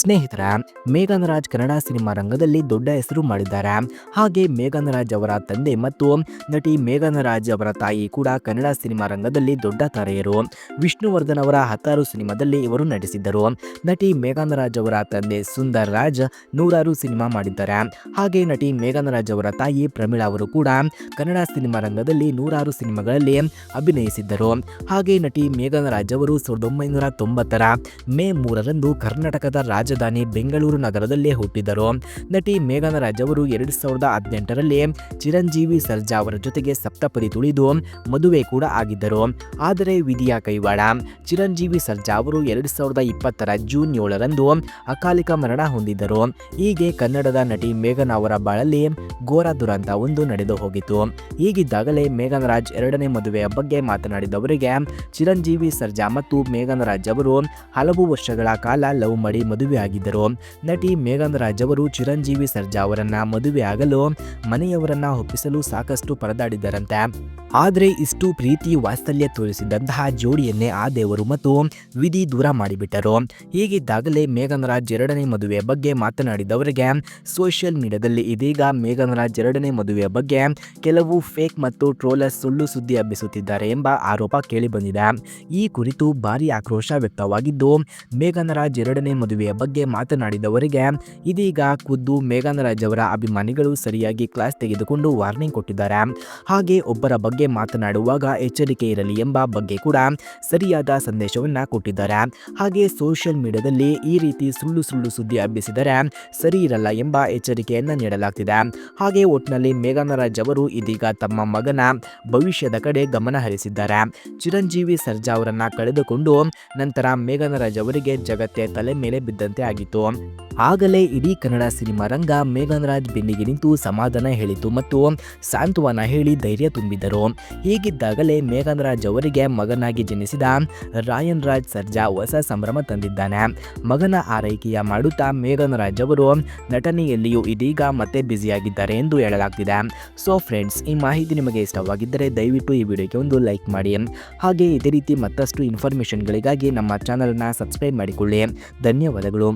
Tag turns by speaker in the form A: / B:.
A: ಸ್ನೇಹಿತರ ಮೇಘನ್ ರಾಜ್ ಕನ್ನಡ ಸಿನಿಮಾ ರಂಗದಲ್ಲಿ ದೊಡ್ಡ ಹೆಸರು ಮಾಡಿದ್ದಾರೆ. ಹಾಗೆ ಮೇಘನ್ ರಾಜ್ ಅವರ ತಂದೆ ಮತ್ತು ನಟಿ ಮೇಘನ್ ರಾಜ್ ಅವರ ತಾಯಿ ಕೂಡ ಕನ್ನಡ ಸಿನಿಮಾ ರಂಗದಲ್ಲಿ ದೊಡ್ಡ ತಾರೆಯರು. ವಿಷ್ಣುವರ್ಧನ್ ಅವರ ಹತ್ತಾರು ಸಿನಿಮಾದಲ್ಲಿ ಇವರು ನಟಿಸಿದ್ದರು. ನಟಿ ಮೇಘನ್ ರಾಜ್ ಅವರ ತಂದೆ ಸುಂದರ್ ರಾಜ್ ನೂರಾರು ಸಿನಿಮಾ ಮಾಡಿದ್ದಾರೆ. ಹಾಗೆ ನಟಿ ಮೇಘನ್ ರಾಜ್ ಅವರ ತಾಯಿ ಪ್ರಮೀಳಾ ಅವರು ಕೂಡ ಕನ್ನಡ ಸಿನಿಮಾ ರಂಗದಲ್ಲಿ ನೂರಾರು ಸಿನಿಮಾಗಳಲ್ಲಿ ಅಭಿನಯಿಸಿದ್ದರು. ಹಾಗೆ ನಟಿ ಮೇಘನ್ ರಾಜ್ ಅವರು ಸಾವಿರದ ಒಂಬೈನೂರ ತೊಂಬತ್ತರ ಮೇ ಮೂರರಂದು ಕರ್ನಾಟಕದ ರಾಜಧಾನಿ ಬೆಂಗಳೂರು ನಗರದಲ್ಲೇ ಹುಟ್ಟಿದರು. ನಟಿ ಮೇಘನರಾಜ್ ಅವರು ಎರಡು ಸಾವಿರದ ಹದಿನೆಂಟರಲ್ಲಿ ಚಿರಂಜೀವಿ ಸರ್ಜಾ ಅವರ ಜೊತೆಗೆ ಸಪ್ತಪದಿ ತುಳಿದು ಮದುವೆ ಕೂಡ ಆಗಿದ್ದರು. ಆದರೆ ವಿಧಿಯ ಕೈವಾಡ, ಚಿರಂಜೀವಿ ಸರ್ಜಾ ಅವರು ಎರಡು ಸಾವಿರದ ಇಪ್ಪತ್ತರ ಜೂನ್ ಏಳರಂದು ಅಕಾಲಿಕ ಮರಣ ಹೊಂದಿದ್ದರು. ಹೀಗೆ ಕನ್ನಡದ ನಟಿ ಮೇಘನ ಅವರ ಬಾಳಲ್ಲಿ ಘೋರ ದುರಂತ ಒಂದು ನಡೆದು ಹೋಗಿತ್ತು. ಹೀಗಿದ್ದಾಗಲೇ ಮೇಘನರಾಜ್ ಎರಡನೇ ಮದುವೆಯ ಬಗ್ಗೆ ಮಾತನಾಡಿದವರಿಗೆ ಚಿರಂಜೀವಿ ಸರ್ಜಾ ಮತ್ತು ಮೇಘನರಾಜ್ ಅವರು ಹಲವು ವರ್ಷಗಳ ಕಾಲ ಲವ್ ಮಾಡಿ ಮದುವೆ ಆಗಿದ್ದರು ನಟಿ ಮೇಘನ್ ರಾಜ್ ಅವರು ಚಿರಂಜೀವಿ ಸರ್ಜಾ ಅವರನ್ನ ಮದುವೆ ಆಗಲು ಮನೆಯವರನ್ನ ಒಪ್ಪಿಸಲು ಸಾಕಷ್ಟು ಪರದಾಡಿದ್ದರಂತೆ. ಆದರೆ ಇಷ್ಟು ಪ್ರೀತಿ ವಾತ್ಸಲ್ಯ ತೋರಿಸಿದಂತಹ ಜೋಡಿಯನ್ನೇ ಆ ದೇವರು ಮತ್ತು ವಿಧಿ ದೂರ ಮಾಡಿಬಿಟ್ಟರು. ಹೀಗಿದ್ದಾಗಲೇ ಮೇಘನ್ ರಾಜ್ ಎರಡನೇ ಮದುವೆಯ ಬಗ್ಗೆ ಮಾತನಾಡಿದವರಿಗೆ ಸೋಷಿಯಲ್ ಮೀಡಿಯಾದಲ್ಲಿ ಇದೀಗ ಮೇಘನ್ ರಾಜ್ ಎರಡನೇ ಮದುವೆಯ ಬಗ್ಗೆ ಕೆಲವು ಫೇಕ್ ಮತ್ತು ಟ್ರೋಲರ್ ಸುಳ್ಳು ಸುದ್ದಿ ಹಬ್ಬಿಸುತ್ತಿದ್ದಾರೆ ಎಂಬ ಆರೋಪ ಕೇಳಿಬಂದಿದೆ. ಈ ಕುರಿತು ಭಾರಿ ಆಕ್ರೋಶ ವ್ಯಕ್ತವಾಗಿದ್ದು, ಮೇಘನ್ ರಾಜ್ ಎರಡನೇ ಮದುವೆಯ ಮಾತನಾಡಿದವರಿಗೆ ಇದೀಗ ಖುದ್ದು ಮೇಘನ್ ಅವರ ಅಭಿಮಾನಿಗಳು ಸರಿಯಾಗಿ ಕ್ಲಾಸ್ ತೆಗೆದುಕೊಂಡು ವಾರ್ನಿಂಗ್ ಕೊಟ್ಟಿದ್ದಾರೆ. ಹಾಗೆ ಒಬ್ಬರ ಬಗ್ಗೆ ಮಾತನಾಡುವಾಗ ಎಚ್ಚರಿಕೆ ಇರಲಿ ಎಂಬ ಬಗ್ಗೆ ಕೂಡ ಸರಿಯಾದ ಸಂದೇಶವನ್ನ ಕೊಟ್ಟಿದ್ದಾರೆ. ಹಾಗೆ ಸೋಷಿಯಲ್ ಮೀಡಿಯಾದಲ್ಲಿ ಈ ರೀತಿ ಸುಳ್ಳು ಸುಳ್ಳು ಸುದ್ದಿ ಹಬ್ಬಿಸಿದರೆ ಸರಿ ಇರಲ್ಲ ಎಂಬ ಎಚ್ಚರಿಕೆಯನ್ನು ನೀಡಲಾಗ್ತಿದೆ. ಹಾಗೆ ಒಟ್ಟಿನಲ್ಲಿ ಮೇಘಾನರಾಜ್ ರಾಜ್ ಅವರು ಇದೀಗ ತಮ್ಮ ಮಗನ ಭವಿಷ್ಯದ ಕಡೆ ಗಮನ ಹರಿಸಿದ್ದಾರೆ. ಚಿರಂಜೀವಿ ಸರ್ಜಾ ಅವರನ್ನ ಕಳೆದುಕೊಂಡು ನಂತರ ಮೇಘನ ಅವರಿಗೆ ಜಗತ್ತೇ ತಲೆ ಮೇಲೆ ಬಿದ್ದಂತೆ де агітон ಆಗಲೇ ಇಡೀ ಕನ್ನಡ ಸಿನಿಮಾ ರಂಗ ಮೇಘನ್ ರಾಜ್ ಬೆನ್ನಿಗೆ ನಿಂತು ಸಮಾಧಾನ ಹೇಳಿತು ಮತ್ತು ಸಾಂತ್ವನ ಹೇಳಿ ಧೈರ್ಯ ತುಂಬಿದರು. ಹೀಗಿದ್ದಾಗಲೇ ಮೇಘನ್ ಅವರಿಗೆ ಮಗನಾಗಿ ಜನಿಸಿದ ರಾಯನ್ ರಾಜ್ ಸರ್ಜಾ ಹೊಸ ಸಂಭ್ರಮ ತಂದಿದ್ದಾನೆ. ಮಗನ ಆರೈಕೆಯ ಮಾಡುತ್ತಾ ಮೇಘನ್ ರಾಜ್ ಅವರು ನಟನೆಯಲ್ಲಿಯೂ ಇದೀಗ ಮತ್ತೆ ಬ್ಯುಸಿಯಾಗಿದ್ದಾರೆ ಎಂದು ಹೇಳಲಾಗ್ತಿದೆ. ಸೊ ಫ್ರೆಂಡ್ಸ್ ಈ ಮಾಹಿತಿ ನಿಮಗೆ ಇಷ್ಟವಾಗಿದ್ದರೆ ದಯವಿಟ್ಟು ಈ ವಿಡಿಯೋಗೆ ಒಂದು ಲೈಕ್ ಮಾಡಿ. ಹಾಗೆ ಇದೇ ರೀತಿ ಮತ್ತಷ್ಟು ಇನ್ಫಾರ್ಮೇಷನ್ಗಳಿಗಾಗಿ ನಮ್ಮ ಚಾನಲ್ನ ಸಬ್ಸ್ಕ್ರೈಬ್ ಮಾಡಿಕೊಳ್ಳಿ. ಧನ್ಯವಾದಗಳು.